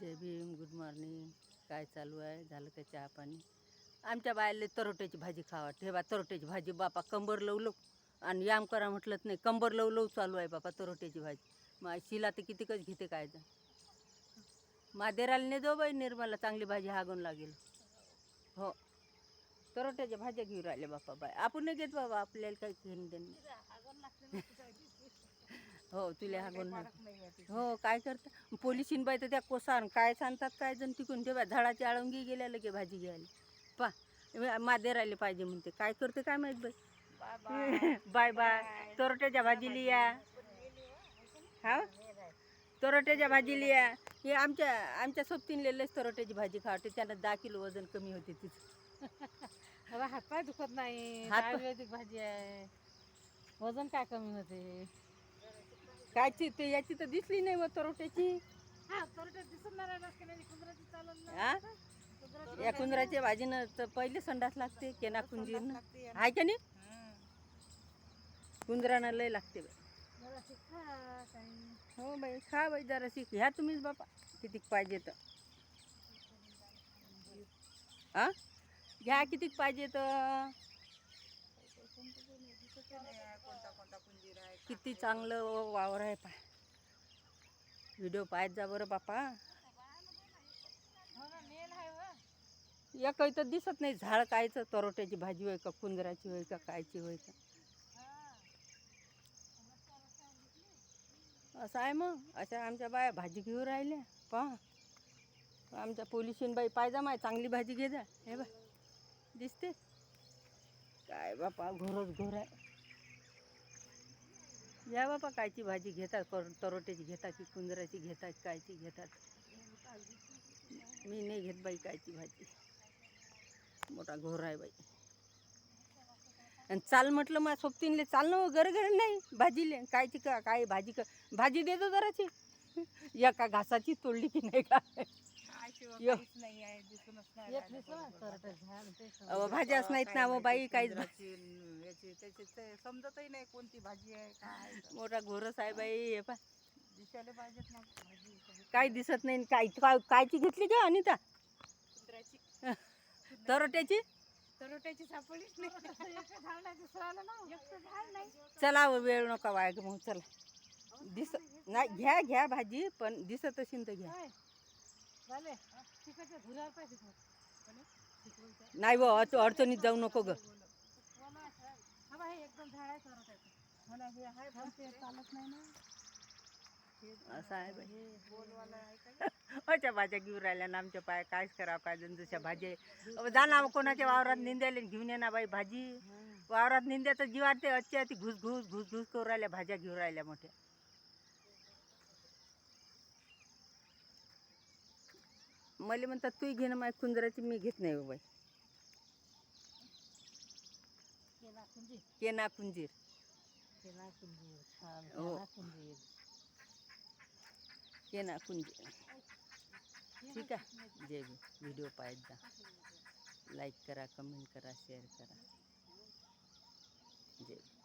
जय Bhim good morning काय चालू आहे? झालं का चहा पाणी? आमच्या बायाला तरोट्याची भाजी खावा. ठेवा तरोट्याची भाजी. बापा कंबर लव लव. आणि याम करा म्हटलंच नाही. कंबर लव लव चालू आहे बापा तरोट्याची भाजी. मग शिला तर कितीकच घेते काय तर. मादेराला ने जाऊ बाई निर्मला चांगली भाजी हागून लागेल. हो. तरोट्याच्या भाज्या घेऊन राहिले बापा बाय आपण नाही घेत बाबा. आपल्याला काही घेणं देणं हो तुला हागून नाही हो काय करता? पोलिसीन बाई तर त्या कोसान काय सांगतात काय जण तिकून तेव्हा झाडाची आळंगी गेल्या लगे भाजी घ्यायला. पा मादे राहिले पाहिजे म्हणते. काय करते काय माहीत बाई? बाय बाय तोरट्याच्या भाजीली या हा? तोरट्याच्या भाजीली या हे आमच्या आमच्या सोबतीन लिहिलेच तरोट्याची भाजी खावते. त्यानं दहा किलो वजन कमी होते तिचं. हातपाय दुखत नाही. आयुर्वेदिक भाजी आहे. वजन काय कमी होते? कायची ते याची तर दिसली नाही मग तरोट्याची. हा तोरट्यात दिसून नाही राहिलं की नाही कुंदराची चालत नाही. हा? कुंदराची या कुंदराच्या भाजीनं तर पहिले संडास लागते केना कुंजीरनं. आहे का नाही? कुंदरानं लय लागते बाई जराशी खा काही. हो बाई खा बाई जराशी ह्या तुम्हीच बापा कितीक पाहिजे तर. आ घ्या कितीक पाहिजे तर? किती चांगलं वावर आहे पा व्हिडिओ पाहत जा बरं बापा. या काही तर दिसत नाही झाड कायचं तरोट्याची भाजी होय का कुंदराची होय का कायची होय का? असं आहे मग. अशा आमच्या बाया भाजी घेऊन राहिल्या. पहा. आमच्या पोलिशीन बाई पाहिजा माय चांगली भाजी घे जा. हे बा दिसते? बापा घोरच घोर आहे या बापा कायची भाजी घेतात कर- तरोट्याची घेतात की कुंदराची घेतात कायची घेतात. मी नाही घेत बाई कायची भाजी. मोठा घोर आहे बाई. आणि चाल म्हटलं मा सोबतीनले चालणं हो, गरगर नाही भाजीले. कायची का काय भाजी का भाजी देतो जराची एका घासाची तोडली की नाही का? अहो, भाज्याच नाहीत ना अहो बाई काहीच भा- समजतही नाही कोणती भाजी आहे काय मोठा घोरच आहे बाई हे पा दिसायला पाहिजेत ना भाजी काही दिसत नाही काय काय कायची घेतली का अनिता? कुत्र्याची तरोट्याची? तरोट्याची सापडलीच नाही. झाड ना. झाड. चला वेळ नका वाया मग चला. दिस नाही घ्या घ्या भाजी पण दिसत असेल तर घ्या. तो. नाही बा अडचणीत जाऊ नको ग. असं- आहे हे हे अच्छा भाज्या घेऊन राहिल्या ना आमच्या पाय. कायच करा पाहिजे जशा भाज्या जा ना कोणाच्या वावरात निंद्याला घेऊन ये ना बाई भाजी. वावरात निंद्याचं जीवार ते अच्छा ती घुस घुस घुस घुस करून राहिल्या भाज्या घेऊन राहिल्या मोठ्या. मला म्हणतात तू घे ना माझी कुंदराची मी घेत नाही बाई केला कुंजीर. केना कुंजीर. हो. कुंजीर. केना कुंजीर ठीक आहे भीम व्हिडिओ पाहत जा लाईक करा कमेंट करा शेअर करा जय भीम